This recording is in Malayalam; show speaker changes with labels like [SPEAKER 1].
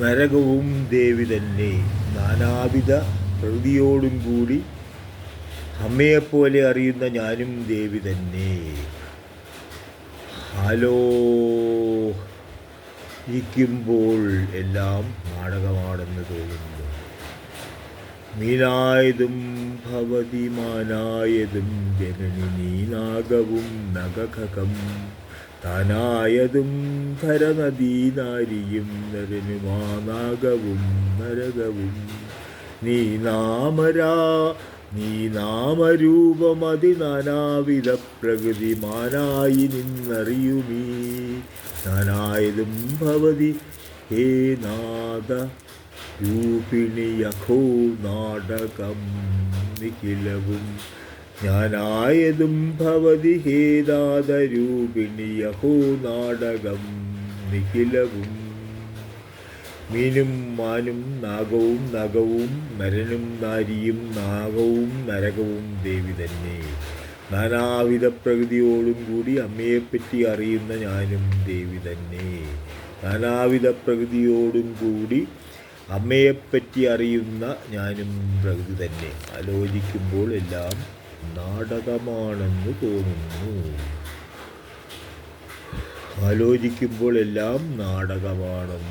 [SPEAKER 1] നരകവും ദേവി തന്നെ. നാനാവിധ പ്രകൃതിയോടും കൂടി അമ്മയെപ്പോലെ അറിയുന്ന ഞാനും ദേവി തന്നെ. ഹലോ. ഇരിക്കുമ്പോൾ എല്ലാം നാടകമാണെന്ന് തോന്നുന്നു. മീനായതും ഭവതിമാനായതും ജനനി നീനാകവും നഗഖകം താനായതും ധരനദീനാരിയും നരനുമാനാഗവും നരകവും. നീ നാമരാ നീ നാമരൂപമതിനാനാവിധ പ്രകൃതി മാനായി നിന്നറിയുമീ. നാനായതും ഭവതി ഹേ നാദ രൂപിണിയഖോ നാടകം നിഖിലവും. ഞാനായതും ഭവതി ഹേദാദരൂപിണിയഹോ നാടകം നിഖിലവും. മീനും മാനും നാഗവും നഗവും നരനും നാരിയും നാഗവും നരകവും ദേവി തന്നെ. നാനാവിധ പ്രകൃതിയോടും കൂടി അമ്മയെപ്പറ്റി അറിയുന്ന ഞാനും ദേവി തന്നെ. നാനാവിധ പ്രകൃതിയോടും കൂടി അമ്മയെപ്പറ്റി അറിയുന്ന ഞാനും പ്രകൃതി തന്നെ. ആലോചിക്കുമ്പോൾ എല്ലാം നാടകമാണെന്ന് തോന്നുന്നു. ആലോചിക്കുമ്പോൾ എല്ലാം നാടകമാണെന്ന്